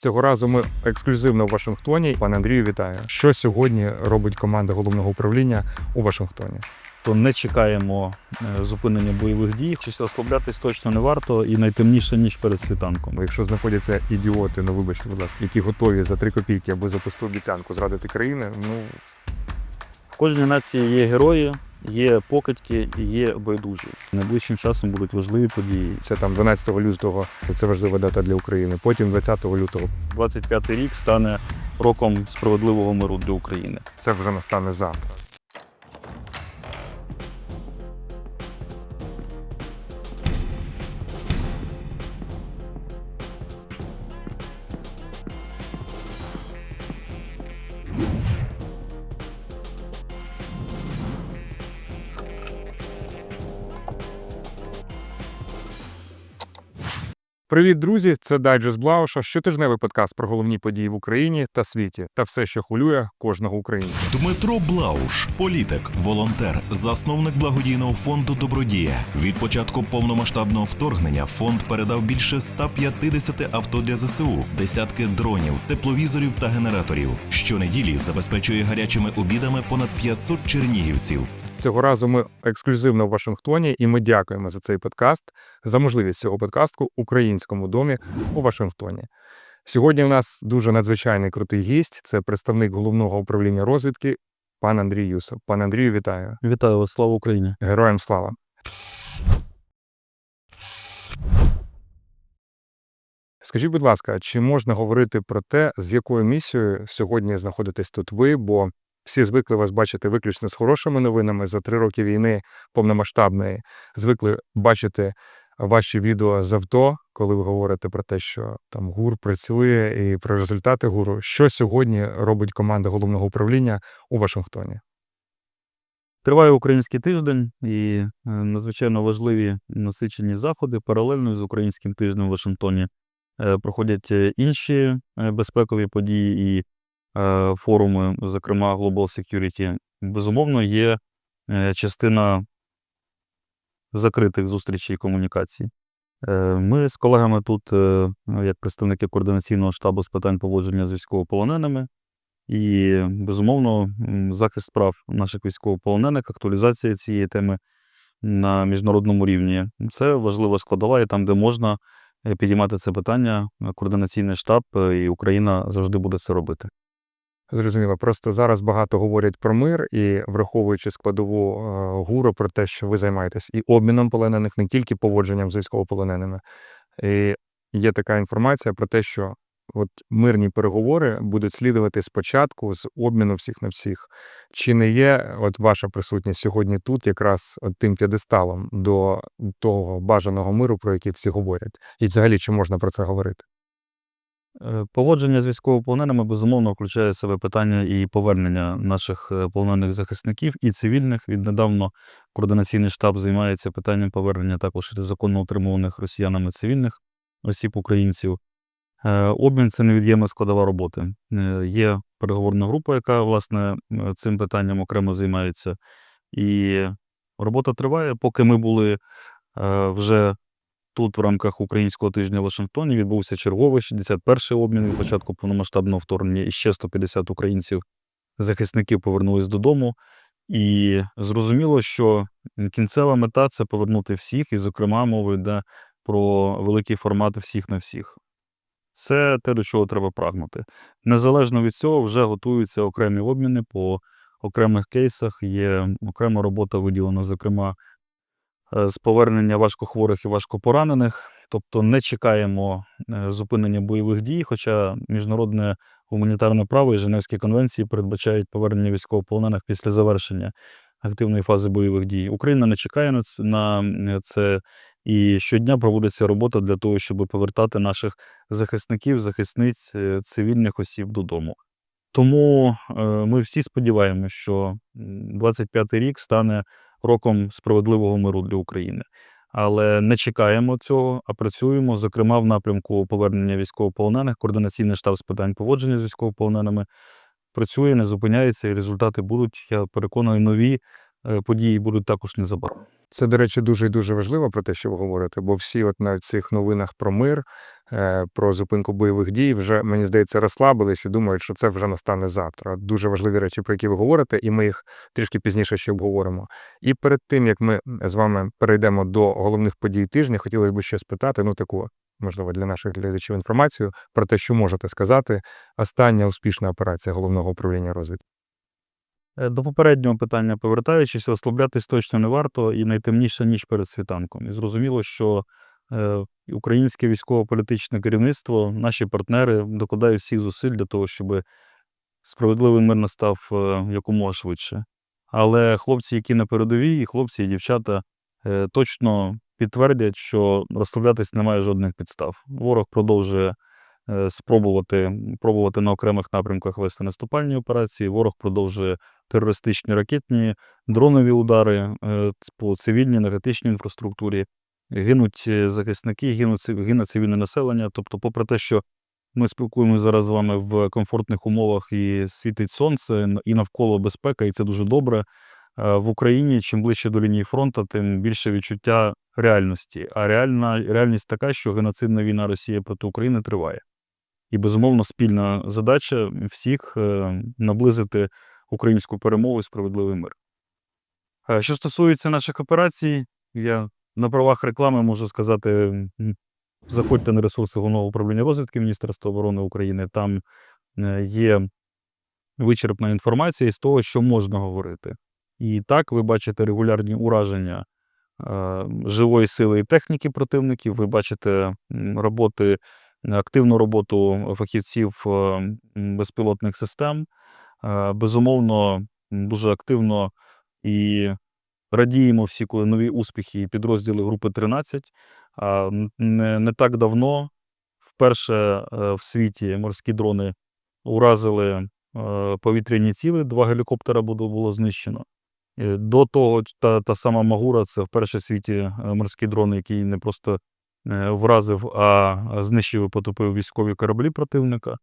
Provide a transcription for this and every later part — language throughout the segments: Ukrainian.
Цього разу ми ексклюзивно в Вашингтоні. Пане Андрію, вітаю. Що сьогодні робить команда головного управління у Вашингтоні? то не чекаємо е, зупинення бойових дій. Щось ослаблятись точно не варто і найтемніше ніж перед світанком. Якщо знаходяться ідіоти, ну вибачте, будь ласка, які готові за три копійки або за пусту обіцянку зрадити країни, ну В кожній нації є герої, є покидьки і є байдужі. Найближчим часом будуть важливі події. це там 12 лютого. Це важлива дата для України. Потім 20 лютого. 25-й рік стане роком справедливого миру для України. Це вже настане завтра. Привіт, друзі! Це Дайджест Блауша, щотижневий подкаст про головні події в Україні та світі та все, що хвилює кожного українця. Дмитро Блауш, політик, волонтер, засновник благодійного фонду Добродія. Від початку повномасштабного вторгнення фонд передав більше 150 авто для ЗСУ, десятки дронів, тепловізорів та генераторів. Щонеділі забезпечує гарячими обідами понад 500 чернігівців. Цього разу ми ексклюзивно в Вашингтоні, і ми дякуємо за цей подкаст, за можливість цього подкасту в українському домі у Вашингтоні. Сьогодні у нас дуже надзвичайний крутий гість. Це представник головного управління розвідки, пан Андрій Юсов. Пан Андрію, вітаю. Вітаю вас, слава Україні! Героям слава. Скажіть, будь ласка, чи можна говорити про те, з якою місією сьогодні знаходитесь тут ви? Бо всі звикли вас бачити виключно з хорошими новинами за три роки війни повномасштабної. Звикли бачити ваші відео з авто, коли ви говорите про те, що там ГУР працює і про результати ГУРу. Що сьогодні робить команда головного управління у Вашингтоні? Триває український тиждень і е, надзвичайно важливі насичені заходи. Паралельно з українським тижнем в Вашингтоні е, проходять е, інші безпекові події і форуми, зокрема Global Security. Безумовно, є е, частина закритих зустрічей і комунікацій. Е, Ми з колегами тут, е, як представники координаційного штабу з питань поводження з військовополоненими, і, безумовно, захист прав наших військовополонених, актуалізація цієї теми на міжнародному рівні це важлива складова, і там, де можна е, підіймати це питання, е, координаційний штаб е, і Україна завжди буде це робити. Зрозуміло. Просто зараз багато говорять про мир і враховуючи складову е, гуру про те, що ви займаєтесь і обміном полонених, не тільки поводженням з військовополоненими. І є така інформація про те, що от мирні переговори будуть слідувати спочатку з обміну всіх на всіх. Чи не є от ваша присутність сьогодні тут якраз от тим п'єдесталом до того бажаного миру, про який всі говорять? І взагалі, чи можна про це говорити? Е, Поводження з військовополоненими безумовно включає в себе питання і повернення наших е, полонених захисників і цивільних. Віднедавно координаційний штаб займається питанням повернення також незаконно утримуваних росіянами цивільних осіб українців. Е, Обмін це невід'ємна складова роботи. Є переговорна група, яка власне цим питанням окремо займається. І робота триває. Поки ми були вже тут, в рамках українського тижня в Вашингтоні, відбувся черговий 61-й обмін від початку повномасштабного вторгнення, і ще 150 українців захисників повернулись додому. І зрозуміло, що кінцева мета це повернути всіх, і, зокрема, мова йде про великий формат всіх на всіх. Це те, до чого треба прагнути. Незалежно від цього, вже готуються окремі обміни по окремих кейсах. Є окрема робота виділена, зокрема, з повернення важкохворих і важкопоранених. Тобто не чекаємо е, зупинення бойових дій, хоча міжнародне гуманітарне право і Женевські конвенції передбачають повернення військовополонених після завершення активної фази бойових дій. Україна не чекає на е, це. І щодня проводиться робота для того, щоб повертати наших захисників, захисниць, е, цивільних осіб додому. Тому е, ми всі сподіваємося, що м, 25-й рік стане роком справедливого миру для України. Але не чекаємо цього, а працюємо, зокрема, в напрямку повернення військовополонених. Координаційний штаб з питань поводження з військовополоненими працює, не зупиняється, і результати будуть. Я переконаний, нові е, події будуть також незабаром. Це, до речі, дуже і дуже важливо про те, що ви говорите, бо всі, от на цих новинах про мир, е, про зупинку бойових дій, вже мені здається, розслабились і думають, що це вже настане завтра. Дуже важливі речі, про які ви говорите, і ми їх трішки пізніше ще обговоримо. І перед тим як ми з вами перейдемо до головних подій тижня, хотілося б ще спитати, ну таку. Можливо, для наших глядачів інформацію про те, що можете сказати. Остання успішна операція головного управління розвідки. Е, До попереднього питання повертаючись, розслаблятись точно не варто і найтемніша ніч перед світанком. І зрозуміло, що е, українське військово-політичне керівництво, наші партнери докладають всіх зусиль для того, щоб справедливий мир настав е, якомога швидше. Але хлопці, які на передовій, і хлопці, і дівчата точно підтвердять, що розслаблятись немає жодних підстав. Ворог продовжує спробувати пробувати на окремих напрямках вести наступальні операції. Ворог продовжує терористичні ракетні, дронові удари е, по цивільній енергетичній інфраструктурі. Гинуть е, захисники, гинуть, гине цивільне населення. Тобто, попри те, що ми спілкуємося зараз з вами в комфортних умовах і світить сонце, і навколо безпека, і це дуже добре. е, В Україні чим ближче до лінії фронту, тим більше відчуття реальності. А реальна реальність така, що геноцидна війна Росії проти України триває. І безумовно спільна задача всіх е, наблизити українську перемогу і справедливий мир. Е, Що стосується наших операцій, я на правах реклами можу сказати: заходьте на ресурси Головного управління розвідки Міністерства оборони України. Там е, є вичерпна інформація із того, що можна говорити. І так ви бачите регулярні ураження живої сили і техніки противників. Ви бачите роботи, активну роботу фахівців е, безпілотних систем. Е, Безумовно, дуже активно і радіємо всі, коли нові успіхи підрозділи групи 13. Не, так давно вперше е, в світі морські дрони уразили повітряні ціли, два гелікоптера було, знищено. До того та, та сама Магура це вперше в світі е, морський дрон, який не просто вразив, а знищив і потопив військові кораблі противника.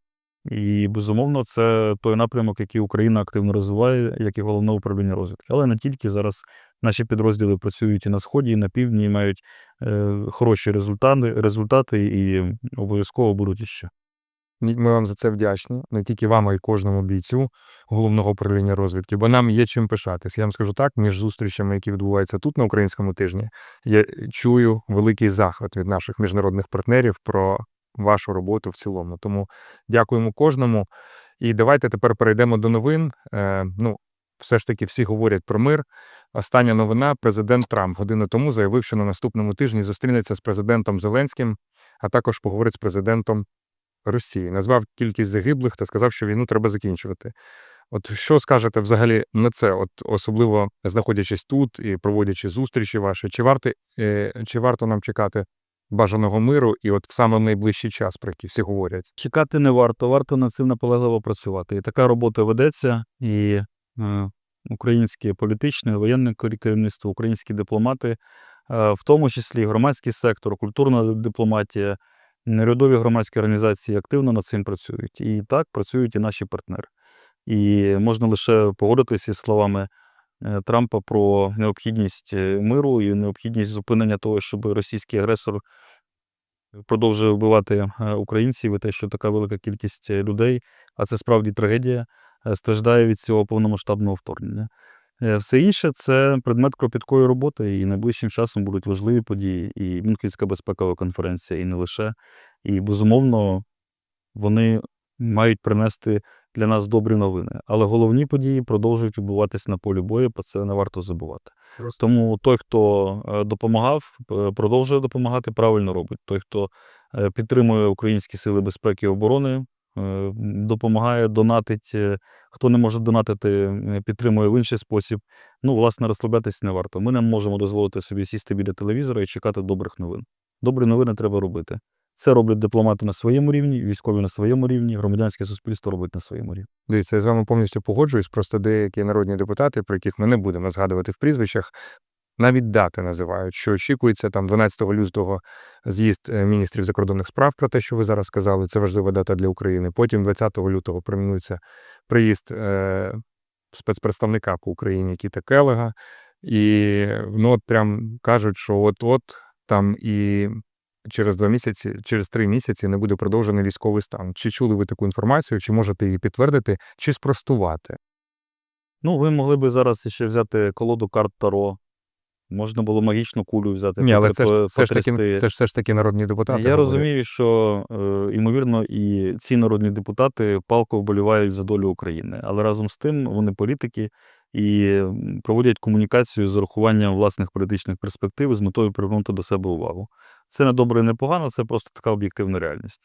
І безумовно, це той напрямок, який Україна активно розвиває, як і головне управління розвідки. Але не тільки зараз наші підрозділи працюють і на сході, і на півдні, і мають е, хороші результати, результати і обов'язково будуть іще. Ми вам за це вдячні, не тільки вам, а й кожному бійцю головного управління розвідки, бо нам є чим пишатись. Я вам скажу так, між зустрічами, які відбуваються тут на українському тижні, я чую великий захват від наших міжнародних партнерів про вашу роботу в цілому. Тому дякуємо кожному. І давайте тепер перейдемо до новин. Е, ну, все ж таки всі говорять про мир. Остання новина: президент Трамп годину тому заявив, що на наступному тижні зустрінеться з президентом Зеленським, а також поговорить з президентом Росії, назвав кількість загиблих та сказав, що війну треба закінчувати. От що скажете взагалі на це, от особливо знаходячись тут і проводячи зустрічі ваші, чи варто, е, чи варто нам чекати бажаного миру і от в саме найближчий час, про який всі говорять? Чекати не варто, варто над цим наполегливо працювати. І така робота ведеться, і е, українське політичне, воєнне кер- керівництво, українські дипломати, е, в тому числі громадський сектор, культурна дипломатія, Народові громадські організації активно над цим працюють. І так працюють і наші партнери. І можна лише погодитися із словами е, Трампа про необхідність е, миру і необхідність зупинення того, щоб російський агресор продовжує вбивати е, українців, і те, що така велика кількість людей, а це справді трагедія, страждає від цього повномасштабного вторгнення. Е, Все інше це предмет кропіткої роботи, і найближчим часом будуть важливі події, і Мюнхенська безпекова конференція, і не лише. І безумовно, вони мають принести для нас добрі новини. Але головні події продовжують відбуватися на полі бою, про це не варто забувати. Тому той, хто е, допомагав, е, продовжує допомагати, правильно робить. Той, хто підтримує українські сили безпеки і оборони, допомагає, донатить. е, Хто не може донатити, е, підтримує в інший спосіб. Ну, власне, розслаблятись не варто. Ми не можемо дозволити собі сісти біля телевізора і чекати добрих новин. Добрі новини треба робити. Це роблять дипломати на своєму рівні, військові на своєму рівні, громадянське суспільство робить на своєму рівні. Дивіться, я з вами повністю погоджуюсь. Просто деякі народні депутати, про яких ми не будемо згадувати в прізвищах, навіть дати називають, що очікується там 12 лютого з'їзд е, міністрів закордонних справ про те, що ви зараз сказали. Це важлива дата для України. Потім 20 лютого планується приїзд е, спецпредставника по Україні Кіта Келега. І ну, от прям кажуть, що от-от там і через два місяці, через три місяці не буде продовжений військовий стан. Чи чули ви таку інформацію, чи можете її підтвердити, чи спростувати? Ну, ви могли би зараз ще взяти колоду карт Таро. Можна було магічну кулю взяти. Ні, але це ж, все, ж таки, це ж все ж таки народні депутати. Я говорять. розумію, що е, ймовірно і ці народні депутати палко вболівають за долю України, але разом з тим вони політики і проводять комунікацію з урахуванням власних політичних перспектив з метою привернути до себе увагу. Це не добре і не погано, це просто така об'єктивна реальність.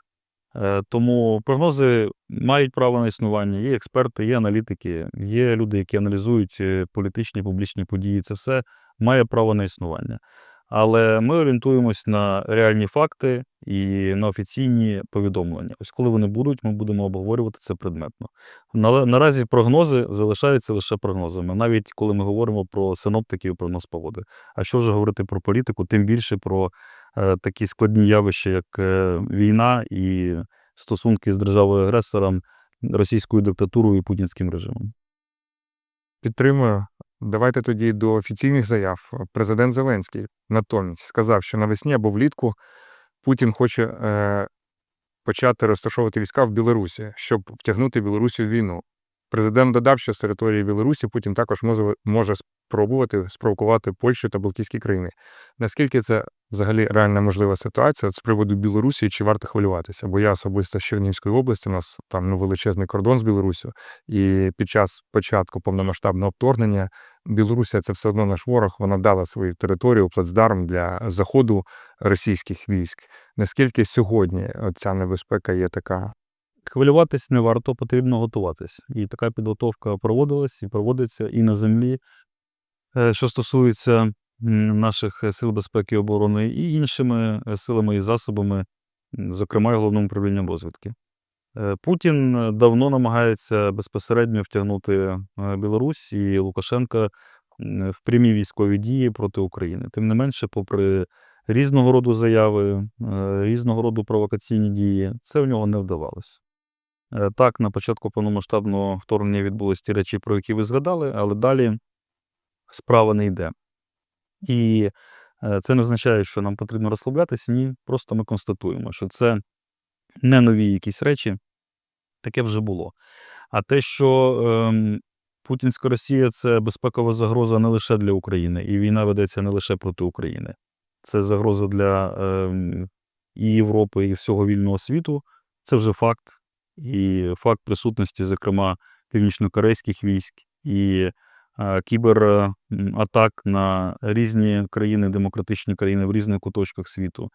Е, Тому прогнози мають право на існування. Є експерти, є аналітики, є люди, які аналізують е, політичні публічні події. Це все має право на існування. Але ми орієнтуємось на реальні факти і на офіційні повідомлення. Ось коли вони будуть, ми будемо обговорювати це предметно. На, наразі прогнози залишаються лише прогнозами, навіть коли ми говоримо про синоптиків, прогноз погоди. А що вже говорити про політику, тим більше про е, такі складні явища, як е, війна і стосунки з державою-агресором, російською диктатурою і путінським режимом. Підтримую. Давайте тоді до офіційних заяв. Президент Зеленський натомість сказав, що навесні або влітку Путін хоче е, почати розташовувати війська в Білорусі, щоб втягнути Білорусі в війну. Президент додав, що з території Білорусі Путін також може, спробувати спровокувати Польщу та Балтійські країни. Наскільки це взагалі реальна можлива ситуація от з приводу Білорусі, чи варто хвилюватися? Бо я особисто з Чернігівської області, у нас там ну, величезний кордон з Білоруссю, і під час початку повномасштабного вторгнення Білорусія це все одно наш ворог. Вона дала свою територію, плацдарм для заходу російських військ. Наскільки сьогодні ця небезпека є така? Хвилюватись не варто, потрібно готуватись. І така підготовка проводилась і проводиться і на землі. Е, Що стосується наших е, сил безпеки і оборони, і іншими е, силами і засобами, зокрема і головним управлінням розвідки. Путін давно намагається безпосередньо втягнути Білорусь і Лукашенка в прямі військові дії проти України. Тим не менше, попри різного роду заяви, різного роду провокаційні дії, це в нього не вдавалося. Е, Так, на початку повномасштабного вторгнення відбулись ті речі, про які ви згадали, але далі справа не йде. І е, це не означає, що нам потрібно розслаблятися. Ні, просто ми констатуємо, що це не нові якісь речі, таке вже було. А те, що ем, Путінська Росія це безпекова загроза не лише для України, і війна ведеться не лише проти України. Це загроза для ем, і Європи, і всього вільного світу. Це вже факт. І факт присутності, зокрема, північнокорейських військ і кібератак на різні країни, демократичні країни в різних куточках світу,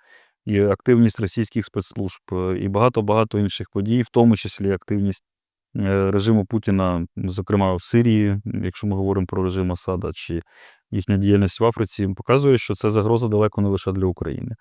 і активність російських спецслужб, і багато-багато інших подій, в тому числі активність е, режиму Путіна, зокрема в Сирії, якщо ми говоримо про режим Асада, чи їхня діяльність в Африці, показує, що це загроза далеко не лише для України.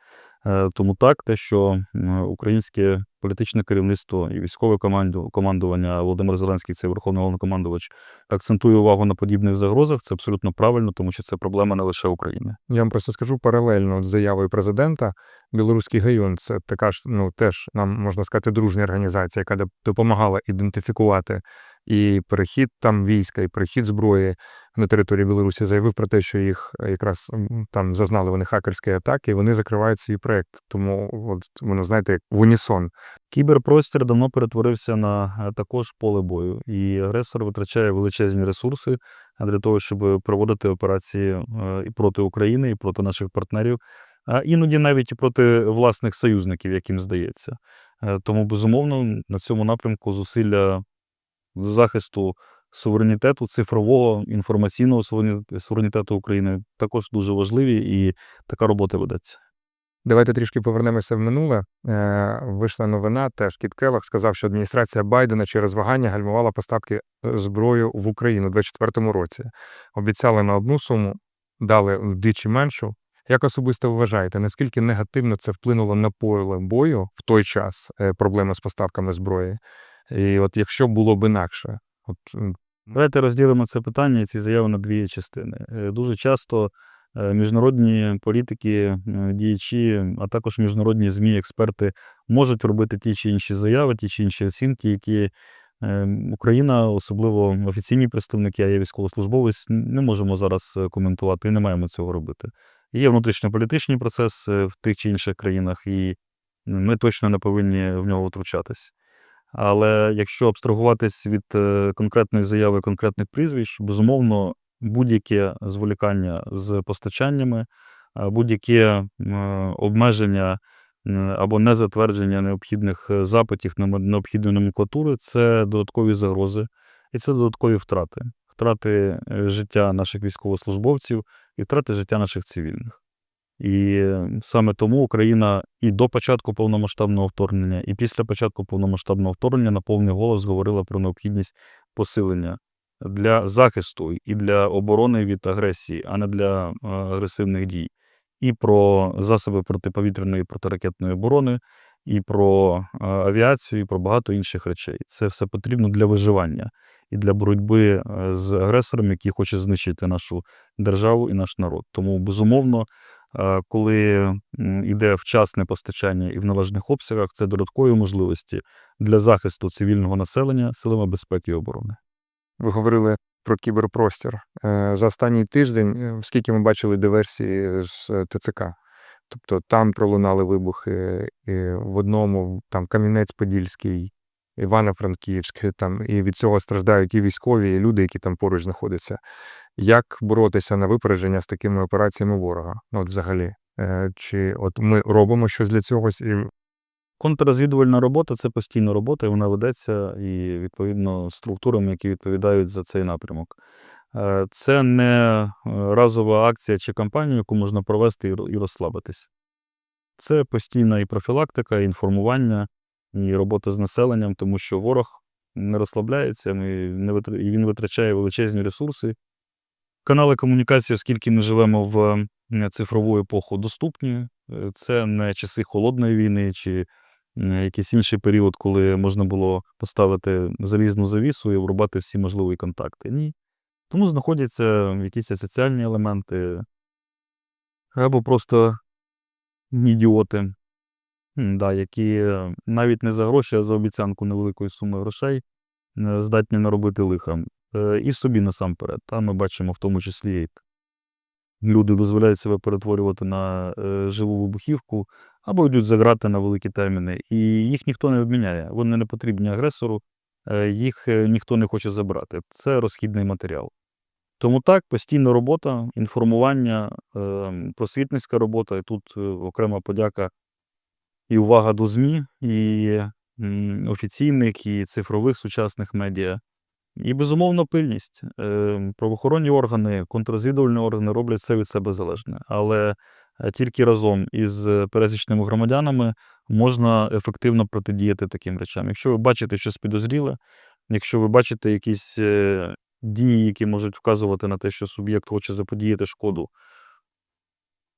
Е, Тому так, те, що українське політичне керівництво і військове команду- командування Володимир Зеленський, це верховний головнокомандувач, акцентує увагу на подібних загрозах. Це абсолютно правильно, тому що це проблема не лише України. Я вам просто скажу паралельно з заявою президента. Білоруський гайон це така ж, ну теж нам можна сказати, дружня організація, яка доп- допомагала ідентифікувати і перехід там війська, і перехід зброї на території Білорусі. Заявив про те, що їх е, якраз там зазнали вони хакерської атаки, і вони закривають свій проект. Тому от воно знаєте, як в унісон. Кіберпростір давно перетворився на е, також поле бою, і агресор витрачає величезні ресурси е, для того, щоб проводити операції і проти України, і проти наших партнерів, а іноді навіть і проти власних союзників, як їм здається. Тому, безумовно, на цьому напрямку зусилля захисту суверенітету, цифрового інформаційного суверенітету України також дуже важливі, і така робота ведеться. Давайте трішки повернемося в минуле. Е, вийшла новина. Теж Кіт Келлог сказав, що адміністрація Байдена через вагання гальмувала поставки е, зброї в Україну у 2024 році. Обіцяли на одну суму, дали вдвічі меншу. Як особисто вважаєте, наскільки негативно це вплинуло на поле бою в той час е, проблеми з поставками зброї? І от якщо було б інакше, от Давайте розділимо це питання і ці заяви на дві частини. Е, Дуже часто е, міжнародні політики, е, діячі, а також міжнародні ЗМІ, експерти можуть робити ті чи інші заяви, ті чи інші оцінки, які Е, Україна, особливо офіційні представники, а я військовослужбовець, не можемо зараз е, коментувати і не маємо цього робити. Є внутрішньополітичні процеси в тих чи інших країнах, і ми точно не повинні в нього втручатись. Але якщо абстрагуватись від е, конкретної заяви конкретних прізвищ, безумовно, будь-яке зволікання з постачаннями, а будь-яке е, обмеження або незатвердження необхідних е, запитів необхідної номенклатури це додаткові загрози і це додаткові втрати. Втрати е, життя наших військовослужбовців і втрати життя наших цивільних. І саме тому Україна і до початку повномасштабного вторгнення, і після початку повномасштабного вторгнення на повний голос говорила про необхідність посилення для захисту і для оборони від агресії, а не для агресивних дій, і про засоби протиповітряної і протиракетної оборони, і про авіацію, і про багато інших речей. Це все потрібно для виживання і для боротьби з агресором, який хоче знищити нашу державу і наш народ. Тому безумовно. Е, коли йде вчасне постачання і в належних обсягах, це додаткові можливості для захисту цивільного населення силами безпеки і оборони. Ви говорили про кіберпростір. Е, За останній тиждень, е, скільки ми бачили диверсії з ТЦК. Тобто там пролунали вибухи в одному, там Кам'янець-Подільський, Івано-Франківськ, там, і від цього страждають і військові, і люди, які там поруч знаходяться. Як боротися на випередження з такими операціями ворога? Ну, от взагалі. Е, Чи от ми робимо щось для цього? І Контррозвідувальна робота це постійна робота, і вона ведеться і відповідно структурами, які відповідають за цей напрямок. Е, Це не е, разова акція чи кампанія, яку можна провести і розслабитись. Це постійна і профілактика, і інформування, і робота з населенням, тому що ворог не розслабляється і він витрачає величезні ресурси. Канали комунікації, оскільки ми живемо в цифрову епоху, доступні. Е, Це не часи холодної війни чи якийсь інший період, коли можна було поставити залізну завісу і врубати всі можливі контакти. Ні. Тому знаходяться якісь соціальні елементи або просто ідіоти, да, які е, навіть не за гроші, а за обіцянку невеликої суми грошей е, здатні наробити лиха. Е, І собі насамперед. Та ми бачимо в тому числі як люди дозволяють себе перетворювати на живу вибухівку або йдуть за грати на великі терміни. І їх ніхто не обміняє. Вони не потрібні агресору, їх ніхто не хоче забрати. Це розхідний матеріал. Тому так, постійна робота, інформування, е, просвітницька робота. І тут окрема подяка і увага до ЗМІ, і офіційних, і цифрових сучасних медіа. І безумовно пильність. Е, Правоохоронні органи, контррозвідувальні органи роблять все від себе залежне. Але е, тільки разом із е, пересічними громадянами можна ефективно протидіяти таким речам. Якщо ви бачите щось підозріле, якщо ви бачите якісь дії, які можуть вказувати на те, що суб'єкт хоче заподіяти шкоду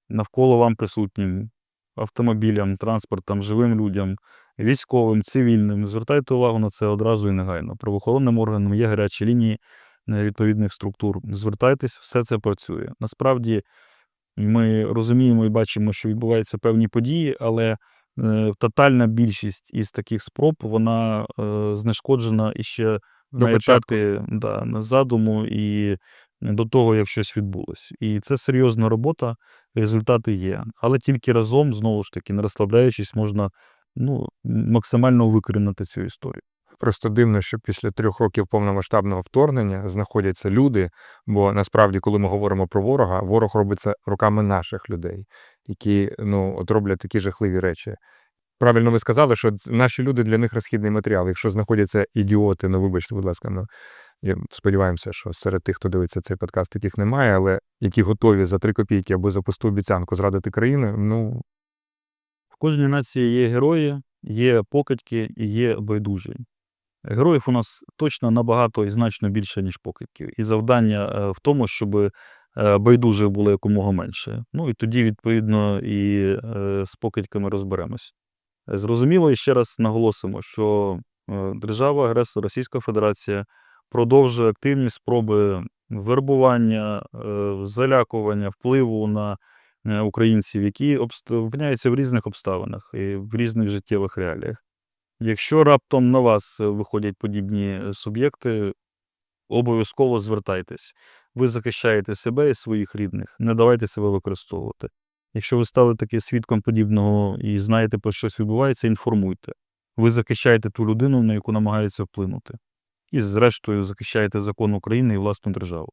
навколо вам присутнім автомобілям, транспортам, живим людям, військовим, цивільним, звертайте увагу на це одразу і негайно. Правоохоронним органам є гарячі лінії е, відповідних структур. Звертайтесь, все це працює. Насправді ми розуміємо і бачимо, що відбуваються певні події, але е, тотальна більшість із таких спроб вона е, знешкоджена іще До на етапі да, на задуму і до того, як щось відбулось. І це серйозна робота, результати є. Але тільки разом, знову ж таки, не розслабляючись, можна ну, максимально викорінити цю історію. Просто дивно, що після трьох років повномасштабного вторгнення знаходяться люди. Бо насправді, коли ми говоримо про ворога, ворог робить це руками наших людей, які ну от роблять такі жахливі речі. Правильно ви сказали, що наші люди для них розхідний матеріал. Якщо знаходяться ідіоти, ну вибачте, будь ласка, ну сподіваємося, що серед тих, хто дивиться цей подкаст, таких немає, але які готові за три копійки або за пусту обіцянку зрадити країну, ну В кожній нації є герої, є покидьки і є байдужі. Героїв у нас точно набагато і значно більше, ніж покидьків. І завдання е, в тому, щоб е, байдужих було якомога менше. Ну і тоді, відповідно, і е, з покидьками розберемось. Зрозуміло, і ще раз наголосимо, що е, держава-агресор Російська Федерація продовжує активні спроби вербування, е, залякування, впливу на е, українців, які опиняються в різних обставинах і в різних життєвих реаліях. Якщо раптом на вас виходять подібні суб'єкти, обов'язково звертайтесь. Ви захищаєте себе і своїх рідних. Не давайте себе використовувати. Якщо ви стали таки свідком подібного і знаєте, про щось відбувається, інформуйте. Ви захищаєте ту людину, на яку намагаються вплинути. І, зрештою, захищаєте закон України і власну державу.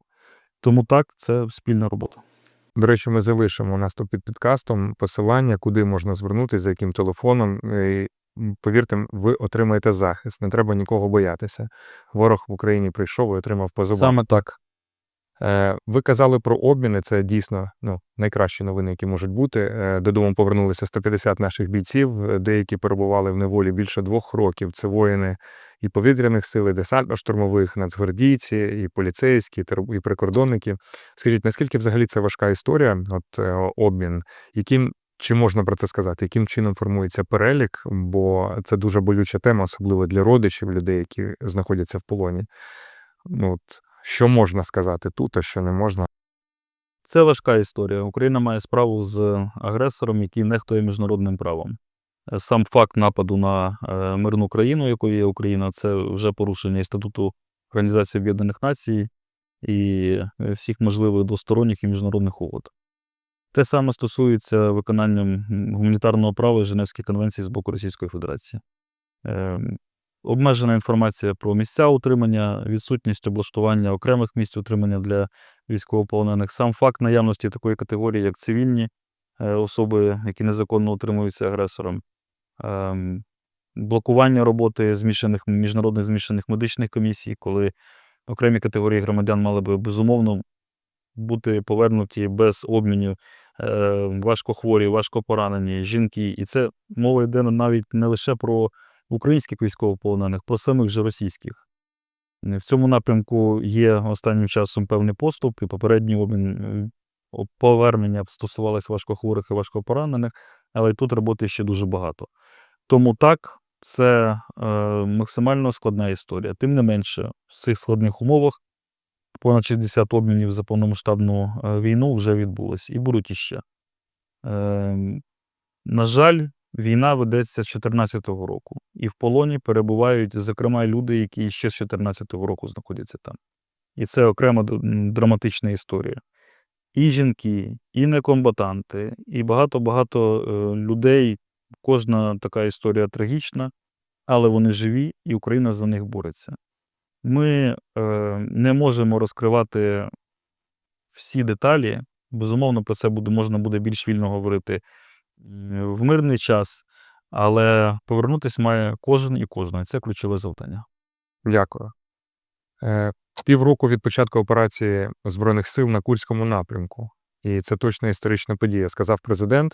Тому так, це спільна робота. До речі, ми залишимо у нас тут під підкастом посилання, куди можна звернутися, за яким телефоном. І, повірте, ви отримаєте захист. Не треба нікого боятися. Ворог в Україні прийшов і отримав по зубам. Саме так. Е, Ви казали про обміни. Це дійсно ну, найкращі новини, які можуть бути. Е, Додому повернулися 150 наших бійців. е, Деякі перебували в неволі більше двох років. Це воїни і повітряних сил, і десантно-штурмових, нацгвардійці, і поліцейські, і прикордонники. Скажіть, наскільки взагалі це важка історія? От обмін, яким чи можна про це сказати? Яким чином формується перелік? Бо це дуже болюча тема, особливо для родичів людей, які знаходяться в полоні. Ну, от, що можна сказати тут, а що не можна? Це важка історія. Україна має справу з агресором, який нехтує міжнародним правом. Е, Сам факт нападу на е, мирну країну, якою є Україна, це вже порушення і Організації Об'єднаних Націй і е, всіх можливих двосторонніх і міжнародних угод. Те саме стосується виконання гуманітарного права Женевської конвенції з боку Російської Федерації. Обмежена інформація про місця утримання, відсутність облаштування окремих місць утримання для військовополонених. Сам факт наявності такої категорії, як цивільні е, особи, які незаконно утримуються агресором, ем, блокування роботи змішаних міжнародних змішаних медичних комісій, коли окремі категорії громадян мали би безумовно бути повернуті без обмінів, е, важкохворі, важкопоранені, жінки. І це мова йде навіть не лише про українських військовополонених, про самих же російських. В цьому напрямку є останнім часом певний поступ, і попередній обмін е, повернення стосувалось важкохворих і важкопоранених, але тут роботи ще дуже багато. Тому так, це е, максимально складна історія. Тим не менше, в цих складних умовах понад 60 обмінів за повномасштабну е, війну вже відбулось і будуть іще. Е, на жаль, війна ведеться з 2014 року, і в полоні перебувають, зокрема, люди, які ще з 2014 року знаходяться там. І це окрема драматична історія. І жінки, і некомбатанти, і багато-багато е, людей. Кожна така історія трагічна, але вони живі, і Україна за них бореться. Ми е, не можемо розкривати всі деталі. Безумовно, про це буде, можна буде більш вільно говорити в мирний час, але повернутися має кожен і кожна. Це ключове завдання. Дякую. Е, Півроку від початку операції Збройних сил на Курському напрямку. І це точно історична подія, сказав президент.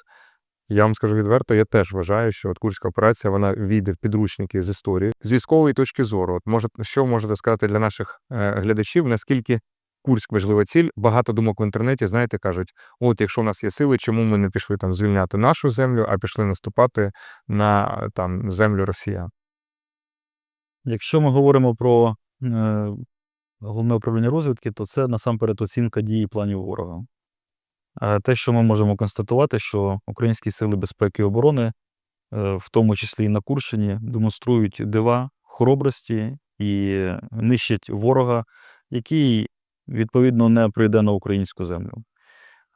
Я вам скажу відверто, я теж вважаю, що от Курська операція вона війде в підручники з історії. З військової точки зору, от може, що можете сказати для наших е, глядачів, наскільки Курськ важлива ціль? Багато думок в інтернеті, знаєте, кажуть: от якщо в нас є сили, чому ми не пішли там звільняти нашу землю, а пішли наступати на там землю росіян? Якщо ми говоримо про е, головне управління розвідки, то це насамперед оцінка дії планів ворога. Е, те, що ми можемо констатувати, що українські сили безпеки і оборони, е, в тому числі і на Курщині, демонструють дива хоробрості і нищать ворога, який відповідно не прийде на українську землю.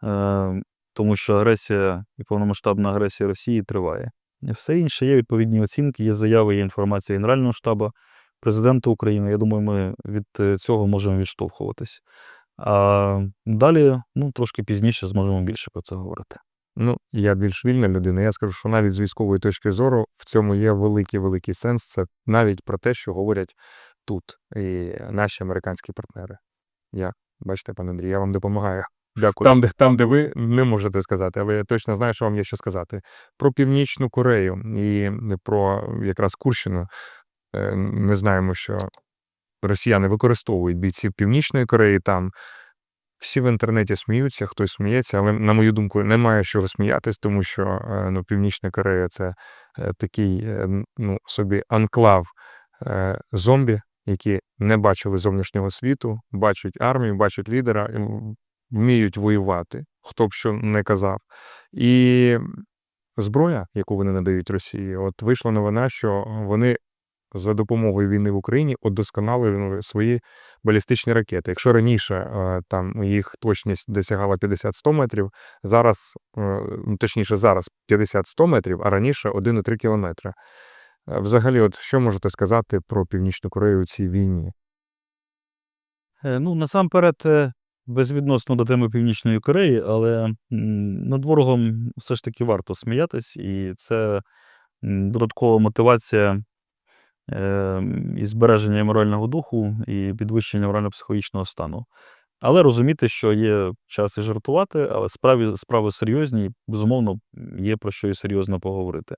Е, тому що агресія і повномасштабна агресія Росії триває. Все інше є відповідні оцінки, є заяви, є інформація Генерального штабу, президента України. Я думаю, ми від е, цього можемо відштовхуватись. А далі, ну, трошки пізніше зможемо більше про це говорити. Ну, я більш вільна людина. Я скажу, що навіть з військової точки зору в цьому є великий великий сенс. Це навіть про те, що говорять тут і наші американські партнери. Я, бачите, пане Андрій, я вам допомагаю. Дякую. Там, де, там, де ви не можете сказати, але я точно знаю, що вам є що сказати. Про Північну Корею і про якраз Курщину. Е, Ми знаємо, що росіяни використовують бійців Північної Кореї там. Всі в інтернеті сміються, хтось сміється, але, на мою думку, немає чого сміятись, тому що е, ну, Північна Корея це е, такий ну, собі анклав зомбі, які не бачили зовнішнього світу, бачать армію, бачать лідера, і вміють воювати, хто б що не казав. І зброя, яку вони надають Росії, от вийшла новина, що вони за допомогою війни в Україні удосконалили свої балістичні ракети. Якщо раніше е, там їх точність досягала 50-100 метрів, зараз, е, ну, точніше, зараз 50-100 метрів, а раніше 1,3 кілометри. Е, Взагалі, от що можете сказати про Північну Корею у цій війні? Е, Ну, насамперед, е, безвідносно до теми Північної Кореї, але над ворогом все ж таки варто сміятись, і це додаткова мотивація і збереження морального духу, і підвищення морально-психологічного стану. Але розуміти, що є час і жартувати, але справи, справи серйозні, і, безумовно, є про що і серйозно поговорити.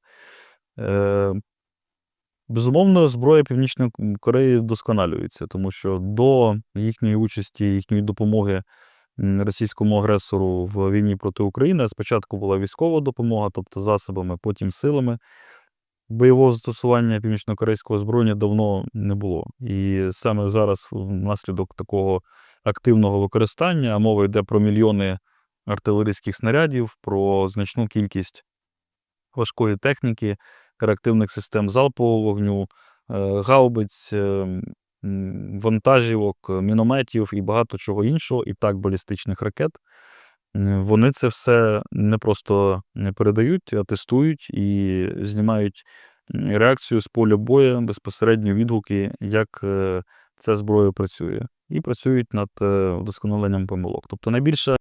Безумовно, зброя Північної Кореї вдосконалюється, тому що до їхньої участі, їхньої допомоги російському агресору в війні проти України спочатку була військова допомога, тобто засобами, потім силами. Бойового застосування північнокорейського озброєння давно не було. І саме зараз, внаслідок такого активного використання, а мова йде про мільйони артилерійських снарядів, про значну кількість важкої техніки, реактивних систем залпового вогню, е, гаубиць, е, вантажівок, е, мінометів і багато чого іншого, і так балістичних ракет. Вони це все не просто не передають, а тестують і знімають реакцію з поля бою, безпосередньо відгуки, як ця зброя працює. І працюють над вдосконаленням помилок. Тобто найбільше е,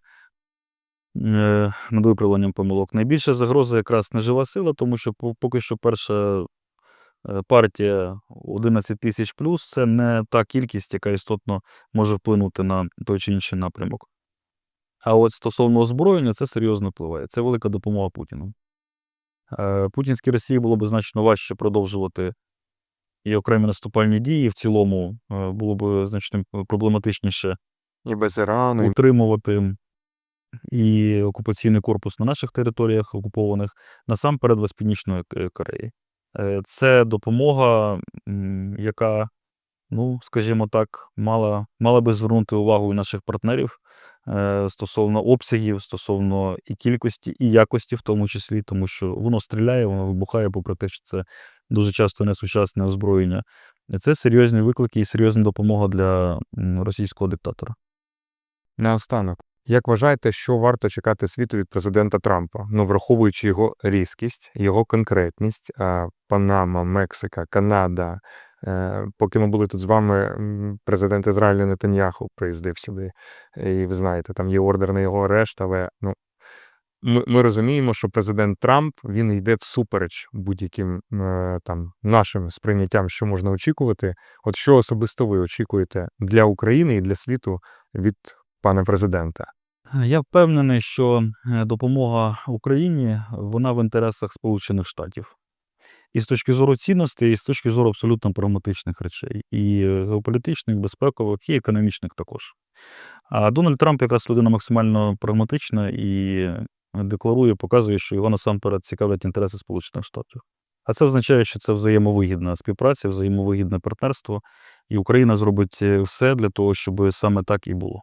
над виправленням помилок. Найбільша загроза якраз не жива сила, тому що поки що перша е, партія 11 тисяч плюс це не та кількість, яка істотно може вплинути на той чи інший напрямок. А от стосовно озброєння, це серйозно впливає. Це велика допомога Путіну. Е, Путінській Росії було б значно важче продовжувати і окремі наступальні дії. В цілому е, було б значно проблематичніше І без Ірану, утримувати і окупаційний корпус на наших територіях окупованих, насамперед з Північної Кореї. Е, Це допомога, яка, ну, скажімо так, мала, мала би звернути увагу і наших партнерів е, стосовно обсягів, стосовно і кількості, і якості, в тому числі, тому що воно стріляє, воно вибухає, попри те, що це дуже часто не сучасне озброєння. Це серйозні виклики і серйозна допомога для російського диктатора. Наостанок, як вважаєте, що варто чекати світу від президента Трампа? Ну, враховуючи його різкість, його конкретність, Панама, Мексика, Канада. Е, Поки ми були тут з вами, президент Ізраїлю Нетаньяху приїздив сюди. І ви знаєте, там є ордер на його арешт, але ну, ми, ми розуміємо, що президент Трамп він йде всупереч будь-яким е, там нашим сприйняттям, що можна очікувати. От що особисто ви очікуєте для України і для світу від пана президента? Я впевнений, що е, допомога Україні вона в інтересах Сполучених Штатів. І з точки зору цінностей, і з точки зору абсолютно прагматичних речей, і е, геополітичних, безпекових, і економічних також. А Дональд Трамп якраз людина максимально прагматична і е, декларує, показує, що його насамперед цікавлять інтереси Сполучених Штатів. А це означає, що це взаємовигідна співпраця, взаємовигідне партнерство, і Україна зробить все для того, щоб саме так і було.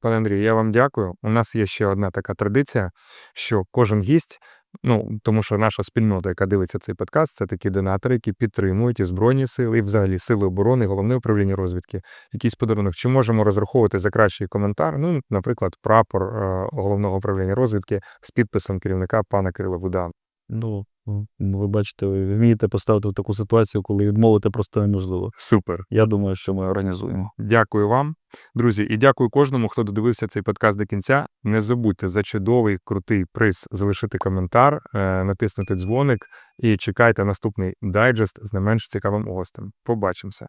Пане Андрію, я вам дякую. У нас є ще одна така традиція, що кожен гість, ну тому що наша спільнота, яка дивиться цей подкаст, це такі донатори, які підтримують і збройні сили, і взагалі сили оборони, і головне управління розвідки. Якийсь подарунок. Чи можемо розраховувати за кращий коментар? Ну, наприклад, прапор е, головного управління розвідки з підписом керівника пана Кирила Будан. Ну, ви бачите, ви вмієте поставити в таку ситуацію, коли відмовити просто неможливо. Супер. Я думаю, що ми організуємо. Дякую вам, друзі, і дякую кожному, хто додивився цей подкаст до кінця. Не забудьте за чудовий крутий приз залишити коментар, е, натиснути дзвоник і чекайте наступний дайджест з не менш цікавим гостем. Побачимося.